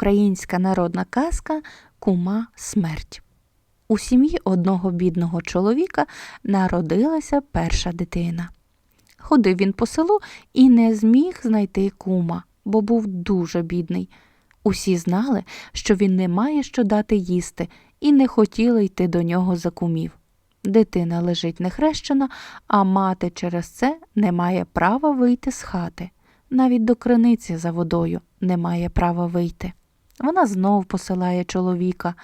Українська народна казка Кума смерть. У сім'ї одного бідного чоловіка народилася перша дитина. Ходив він по селу і не зміг знайти кума, бо був дуже бідний. Усі знали, що він не має що дати їсти, і не хотіли йти до нього за кумів. Дитина лежить нехрещена, а мати через це не має права вийти з хати. Навіть до криниці за водою не має права вийти. Вона знов посилає чоловіка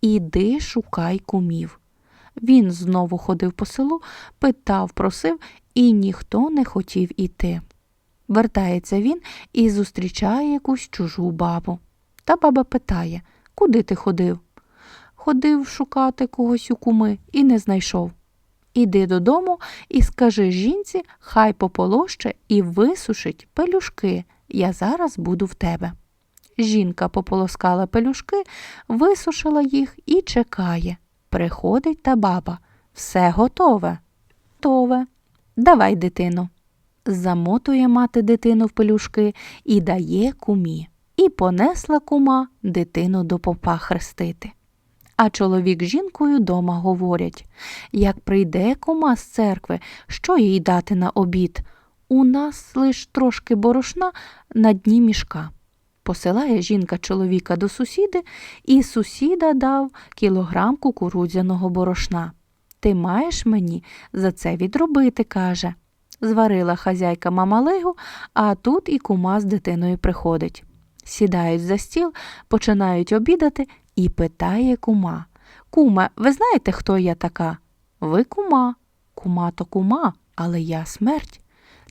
Іди шукай кумів. Він знову ходив по селу, питав, просив, і ніхто не хотів іти. Вертається він і зустрічає якусь чужу бабу. Та баба питає Куди ти ходив? Ходив шукати когось у куми і не знайшов. Іди додому і скажи жінці, хай пополоще і висушить пелюшки. Я зараз буду в тебе. Жінка пополоскала пелюшки, висушила їх і чекає. Приходить та баба. Все готове. Готове. Давай, дитину. Замотує мати дитину в пелюшки і дає кумі. І понесла кума дитину до попа хрестити. А чоловік з жінкою дома говорять як прийде кума з церкви, що їй дати на обід? У нас лиш трошки борошна на дні мішка. Посилає жінка чоловіка до сусіди, і сусіда дав кілограм кукурудзяного борошна. Ти маєш мені за це відробити, каже. Зварила хазяйка мамалигу, а тут і кума з дитиною приходить. Сідають за стіл, починають обідати і питає кума. Куме, ви знаєте, хто я така? Ви кума. Кума то кума, але я смерть.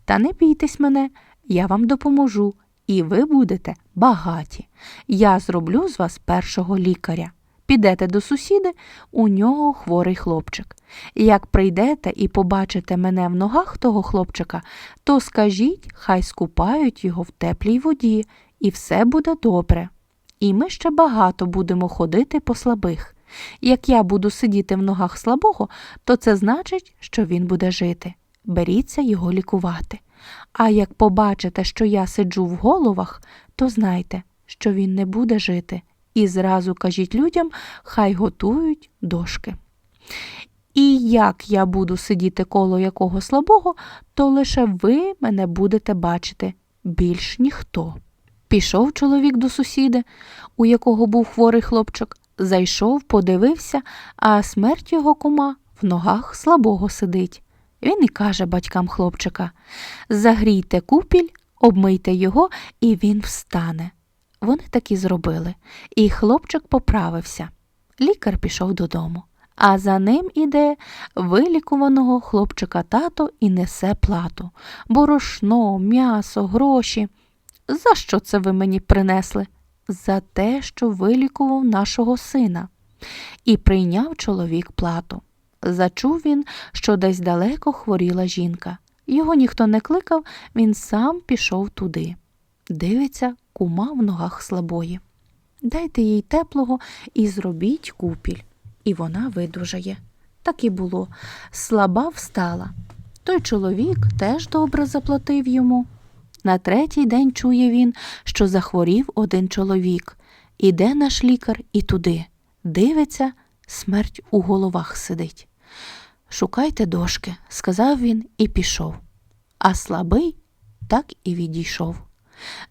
Та не бійтесь мене, я вам допоможу, і ви будете багаті. Я зроблю з вас першого лікаря. Підете до сусіди, у нього хворий хлопчик. Як прийдете і побачите мене в ногах того хлопчика, то скажіть, хай скупають його в теплій воді, і все буде добре. І ми ще багато будемо ходити по слабих. Як я буду сидіти в ногах слабого, то це значить, що він буде жити. Беріться його лікувати. А як побачите, що я сиджу в головах, то знайте, що він не буде жити, і зразу кажіть людям, хай готують дошки. І як я буду сидіти коло якого слабого, то лише ви мене будете бачити, більш ніхто. Пішов чоловік до сусіда, у якого був хворий хлопчик, зайшов, подивився, а смерть його кума в ногах слабого сидить. Він і каже батькам хлопчика Загрійте купіль, обмийте його, і він встане. Вони так і зробили, і хлопчик поправився. Лікар пішов додому, а за ним іде вилікуваного хлопчика тато і несе плату борошно, м'ясо, гроші. За що це ви мені принесли? За те, що вилікував нашого сина. І прийняв чоловік плату. Зачув він, що десь далеко хворіла жінка. Його ніхто не кликав, він сам пішов туди. Дивиться, кума в ногах слабої. Дайте їй теплого і зробіть купіль. І вона видужає. Так і було. Слаба встала. Той чоловік теж добре заплатив йому. На третій день чує він, що захворів один чоловік. Іде наш лікар і туди. Дивиться, смерть у головах сидить. Шукайте дошки, сказав він і пішов. А слабий так і відійшов.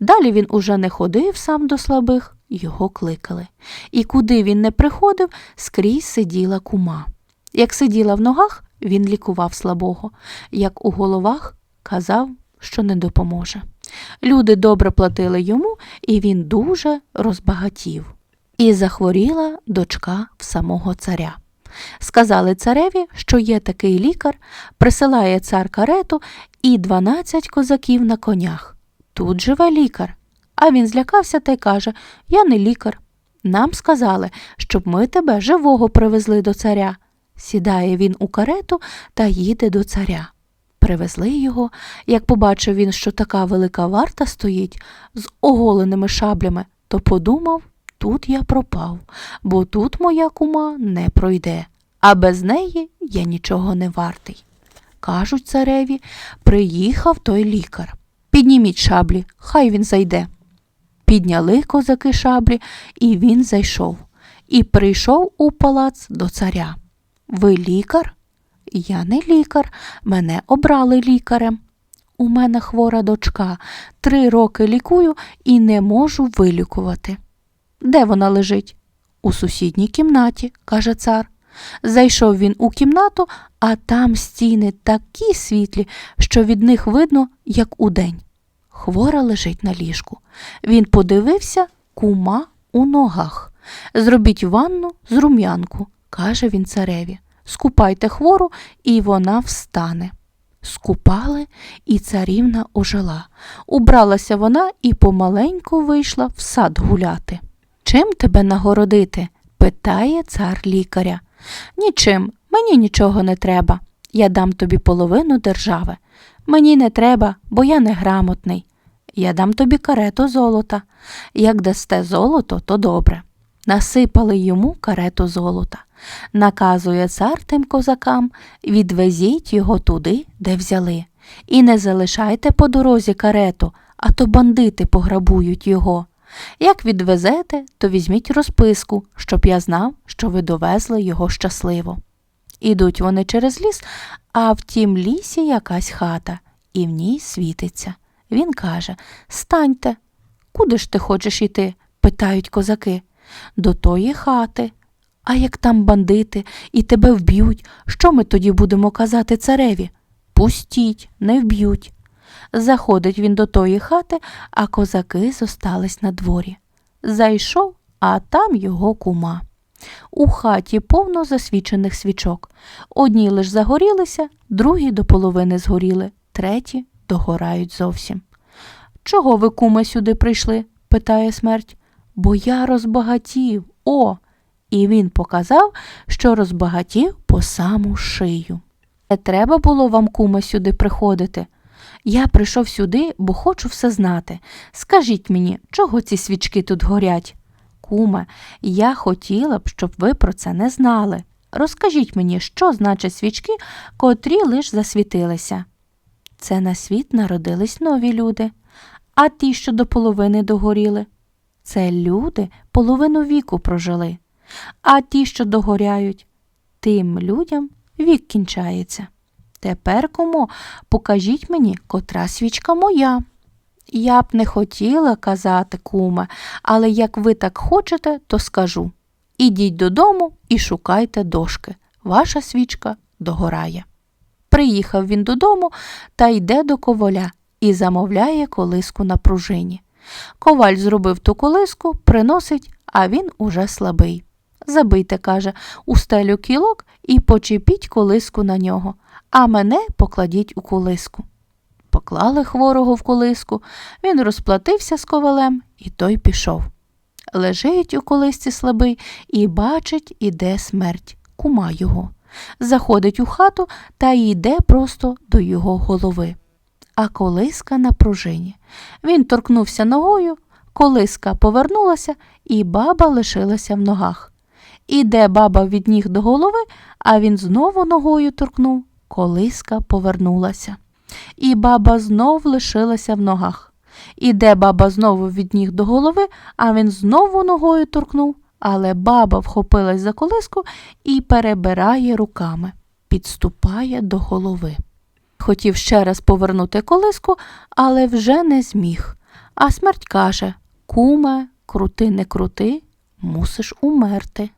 Далі він уже не ходив сам до слабих, його кликали. І куди він не приходив, скрізь сиділа кума. Як сиділа в ногах, він лікував слабого, як у головах казав, що не допоможе. Люди добре платили йому, і він дуже розбагатів. І захворіла дочка в самого царя. Сказали цареві, що є такий лікар, присилає цар карету і дванадцять козаків на конях. Тут живе лікар. А він злякався та й каже Я не лікар. Нам сказали, щоб ми тебе живого привезли до царя. Сідає він у карету та їде до царя. Привезли його, як побачив він, що така велика варта стоїть з оголеними шаблями, то подумав тут я пропав, бо тут моя кума не пройде, а без неї я нічого не вартий. Кажуть цареві, приїхав той лікар. Підніміть шаблі, хай він зайде. Підняли козаки шаблі, і він зайшов. І прийшов у палац до царя. Ви лікар? Я не лікар, мене обрали лікарем. У мене хвора дочка, три роки лікую і не можу вилікувати. Де вона лежить? У сусідній кімнаті, каже цар. Зайшов він у кімнату, а там стіни такі світлі, що від них видно, як удень. Хвора лежить на ліжку. Він подивився кума у ногах. Зробіть ванну з рум'янку, каже він цареві. Скупайте хвору, і вона встане. Скупали, і царівна ожила. Убралася вона і помаленьку вийшла в сад гуляти. Чим тебе нагородити? питає цар лікаря. Нічим, мені нічого не треба. Я дам тобі половину держави. Мені не треба, бо я неграмотний. Я дам тобі карету золота. Як дасте золото, то добре. Насипали йому карету золота. Наказує цар тим козакам відвезіть його туди, де взяли, і не залишайте по дорозі карету, а то бандити пограбують його. Як відвезете, то візьміть розписку, щоб я знав, що ви довезли його щасливо. Ідуть вони через ліс, а в тім лісі якась хата, і в ній світиться. Він каже Станьте. Куди ж ти хочеш іти? питають козаки. До тої хати. А як там бандити і тебе вб'ють, що ми тоді будемо казати цареві? Пустіть, не вб'ють. Заходить він до тої хати, а козаки зостались на дворі. Зайшов, а там його кума. У хаті повно засвічених свічок. Одні лиш загорілися, другі до половини згоріли, треті догорають зовсім. Чого ви, куме, сюди прийшли? питає смерть. Бо я розбагатів, о. І він показав, що розбагатів по саму шию. Не треба було вам, куме, сюди приходити. Я прийшов сюди, бо хочу все знати. Скажіть мені, чого ці свічки тут горять? Куме, я хотіла б, щоб ви про це не знали. Розкажіть мені, що значать свічки, котрі лиш засвітилися. Це на світ народились нові люди, а ті, що до половини догоріли. Це люди половину віку прожили, а ті, що догоряють, тим людям вік кінчається. Тепер, кому, покажіть мені, котра свічка моя. Я б не хотіла казати, куме, але як ви так хочете, то скажу. Ідіть додому і шукайте дошки. Ваша свічка догорає. Приїхав він додому та йде до коваля і замовляє колиску на пружині. Коваль зробив ту колиску, приносить, а він уже слабий. Забийте, каже, у стелю кілок і почепіть колиску на нього, а мене покладіть у колиску. Поклали хворого в колиску, він розплатився з ковалем, і той пішов. Лежить у колисці слабий і бачить, іде смерть, кума його. Заходить у хату та йде просто до його голови. А колиска на пружині. Він торкнувся ногою, колиска повернулася, і баба лишилася в ногах. Іде баба від ніг до голови, а він знову ногою торкнув, колиска повернулася. І баба знов лишилася в ногах. Іде баба знову від ніг до голови, а він знову ногою торкнув, але баба вхопилась за колиску і перебирає руками, підступає до голови. Хотів ще раз повернути колиску, але вже не зміг. А смерть каже Куме, крути, не крути, мусиш умерти.